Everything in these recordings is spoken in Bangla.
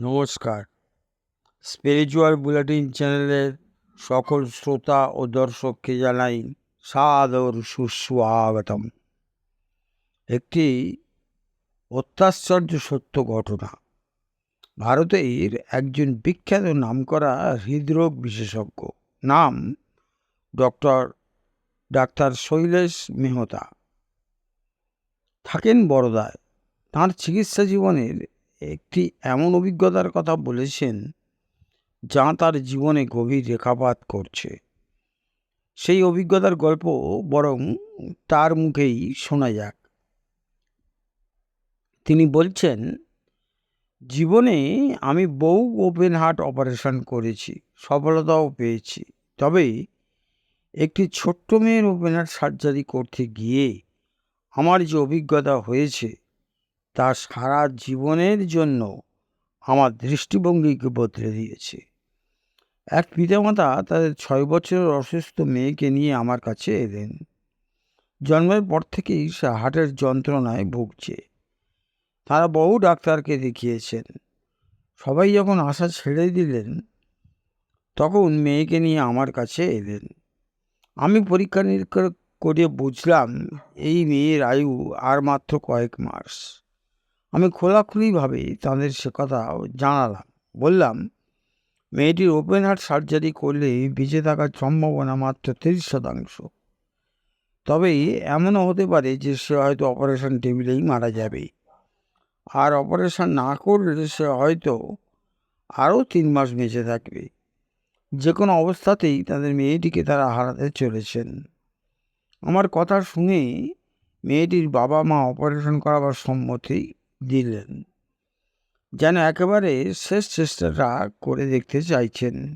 নমস্কার। স্পিরিচুয়াল বুলেটিন চ্যানেলের সকল শ্রোতা ও দর্শককে জানাই সাদর সুস্বাগতম। একটি অত্যাশ্চর্য সত্য ঘটনা। ভারতের একজন বিখ্যাত নামকরা হৃদরোগ বিশেষজ্ঞ, নাম ডক্টর ডাক্তার শৈলেশ মেহতা। থাকেন বড়দায় তাঁর চিকিৎসা জীবনের একটি এমন অভিজ্ঞতার কথা বলেছেন, যা তার জীবনে গভীর রেখাপাত করছে। সেই অভিজ্ঞতার গল্প বরং তার মুখেই শোনা যাক। তিনি বলছেন, জীবনে আমি বহু ওপেন হার্ট অপারেশন করেছি, সফলতাও পেয়েছি। তবে একটি ছোট্ট মেয়ের ওপেন হার্ট সার্জারি করতে গিয়ে আমার যে অভিজ্ঞতা হয়েছে তা সারা জীবনের জন্য আমার দৃষ্টিভঙ্গিকে বদলে দিয়েছে। এক পিতামাতা তাদের ছয় বছরের অসুস্থ মেয়েকে নিয়ে আমার কাছে এলেন। জন্মের পর থেকেই সে হার্টের যন্ত্রণায় ভুগছে। তারা বহু ডাক্তারকে দেখিয়েছেন। সবাই যখন আশা ছেড়ে দিলেন, তখন মেয়েকে নিয়ে আমার কাছে এলেন। আমি পরীক্ষা নিরীক্ষা করে বুঝলাম, এই মেয়ের আয়ু আর মাত্র কয়েক মাস। আমি খোলাখুলিভাবে তাদের সে কথা জানালাম। বললাম, মেয়েটির ওপেন হার্ট সার্জারি করলে বেঁচে থাকার সম্ভাবনা মাত্র তিরিশ শতাংশ। তবে এমনও হতে পারে যে সে হয়তো অপারেশন টেবিলেই মারা যাবে। আর অপারেশন না করলে সে হয়তো আরও তিন মাস বেঁচে থাকবে। যে কোনো অবস্থাতেই তাদের মেয়েটিকে তারা হারাতে চলেছেন। আমার কথা শুনে মেয়েটির বাবা মা অপারেশন করাবার সম্মতি দিলেন। যেন একেবারে শেষ চেষ্টাটা করে দেখতে চাইছেন।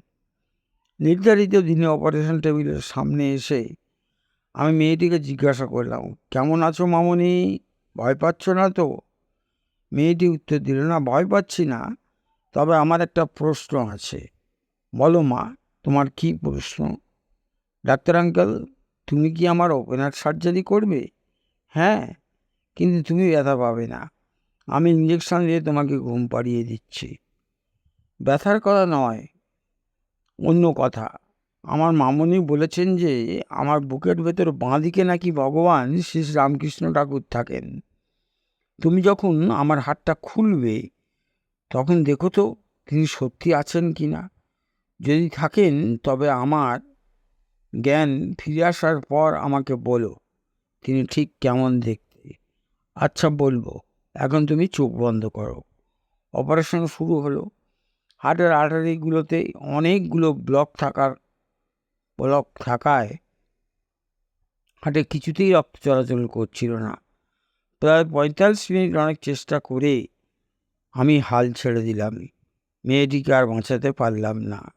নির্ধারিত দিনে অপারেশন টেবিলের সামনে এসে আমি মেয়েটিকে জিজ্ঞাসা করলাম, কেমন আছো মামনি? ভয় পাচ্ছ না তো? মেয়েটি উত্তর দিল, না, ভয় পাচ্ছি না। তবে আমার একটা প্রশ্ন আছে। বলো মা, তোমার কি প্রশ্ন? ডাক্তার আঙ্কেল, তুমি কি আমার ওপেনার সার্জারি করবে? হ্যাঁ কিন্তু তুমি ব্যথা পাবে না। আমি ইঞ্জেকশন দিয়ে তোমাকে ঘুম পাড়িয়ে দিচ্ছি। ব্যথার কথা নয়, অন্য কথা। আমার মামনি বলেছেন যে, আমার বুকের ভেতর বাঁ দিকে নাকি ভগবান শ্রী রামকৃষ্ণ ঠাকুর থাকেন। তুমি যখন আমার হাতটা খুলবে, তখন দেখো তো তিনি সত্যি আছেন কি না যদি থাকেন, তবে আমার জ্ঞান ফিরে আসার পর আমাকে বলো, তিনি ঠিক কেমন দেখতে। আচ্ছা বলব। এখন তুমি চোখ বন্ধ করো। অপারেশন শুরু হলো। হার্টের আর্টারিগুলোতে অনেকগুলো ব্লক থাকার ব্লক থাকায় হার্টে কিছুতেই রক্ত চলাচল করছিল না। প্রায় পঁয়তাল্লিশ মিনিট অনেক চেষ্টা করে আমি হাল ছেড়ে দিলাম। মেয়েটিকে আর বাঁচাতে পারলাম না।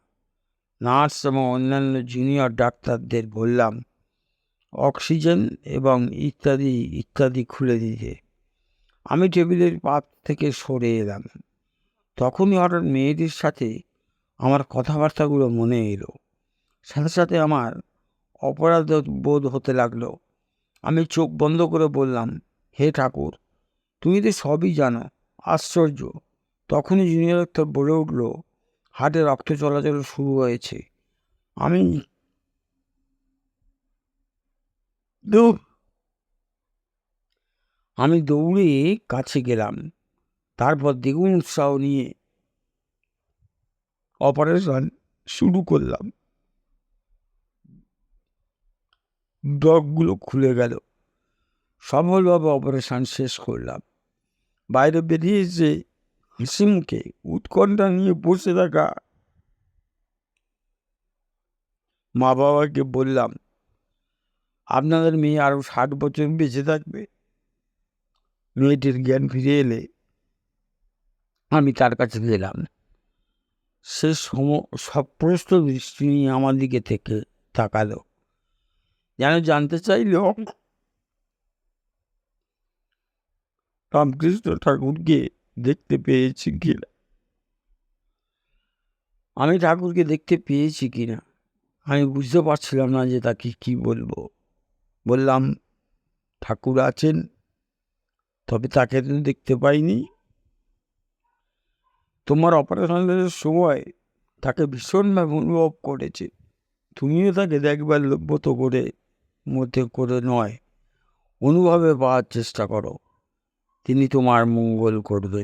নার্স এবং অন্যান্য জুনিয়র ডাক্তারদের বললাম অক্সিজেন এবং ইত্যাদি ইত্যাদি খুলে দিতে। আমি টেবিলের পাত থেকে সরে এলাম। তখনই হঠাৎ মেয়েটির সাথে আমার কথাবার্তাগুলো মনে এলো। সাথে সাথে আমার অপরাধ বোধ হতে লাগল। আমি চোখ বন্ধ করে বললাম, হে ঠাকুর, তুমি তো সবই জানো, আশ্চর্য। তখনই জুনিয়র ডাক্তার বলে উঠল, হাটে রক্ত চলাচল শুরু হয়েছে। আমি আমি দৌড়ে কাছে গেলাম। তারপর দ্বিগুণ উৎসাহ নিয়ে অপারেশন শুরু করলাম। ডগগুলো খুলে গেল। সফলভাবে অপারেশন শেষ করলাম। বাইরে বেরিয়ে এসে হাসিমকে উৎকণ্ঠা নিয়ে বসে থাকা মা বাবাকে বললাম, আপনাদের মেয়ে আরও ষাট বছর বেঁচে থাকবে। মেয়েটির জ্ঞান ফিরে এলে আমি তার কাছে গেলাম। সে সম, সপ্রস্ত দৃষ্টি নিয়ে আমার দিকে থেকে তাকালো। যেন জানতে চাইল, রামকৃষ্ণ ঠাকুরকে দেখতে পেয়েছি কিনা? আমি ঠাকুরকে দেখতে পেয়েছি কিনা? আমি বুঝতে পারছিলাম না যে তাকে কি বলব। বললাম, ঠাকুর আছেন? তবে তাকে তো দেখতে পাইনি। তোমার অপারেশনের সময় তাকে ভীষণভাবে অনুভব করেছে। তুমিও তাকে দেখবার লভ্যত করে মধ্যে করে নয়, অনুভবে পাওয়ার চেষ্টা করো। তিনি তোমার মঙ্গল করবে।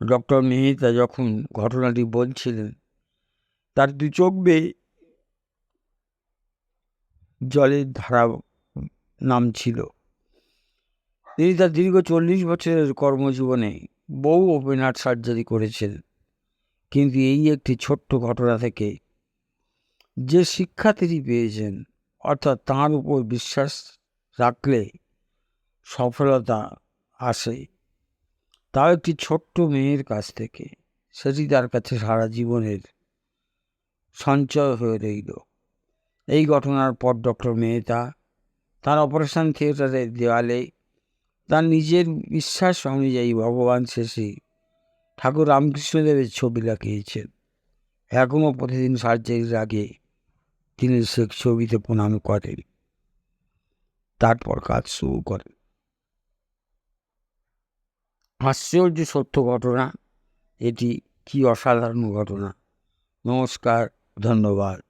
ডক্টর মেহতা যখন ঘটনাটি বলছিলেন, তার দু চোখ বেয়ে জলের ধারা নামছিল তিনি তার দীর্ঘ চল্লিশ বছরের কর্মজীবনে বহু ওপেন হার্ট সার্জারি করেছেন। কিন্তু এই একটি ছোট্ট ঘটনা থেকে যে শিক্ষা তিনি পেয়েছেন, অর্থাৎ তাঁর উপর বিশ্বাস রাখলে সফলতা আসে। তাও একটি ছোট্ট মেয়ের কাছ থেকে সেটি তার কাছে সারা জীবনের সঞ্চয় হয়ে রইল। এই ঘটনার পর ডক্টর মেহতা তার অপারেশন থিয়েটারের দেওয়ালে তার নিজের বিশ্বাস অনুযায়ী ভগবান শেষে ঠাকুর রামকৃষ্ণদেবের ছবি লাগিয়েছেন। এখনও প্রতিদিন সার্জারির আগে তিনি সে ছবিতে প্রণাম করেন। তারপর কাজ শুরু করেন। আশ্চর্য সত্য ঘটনা। এটি কি অসাধারণ ঘটনা। নমস্কার, ধন্যবাদ।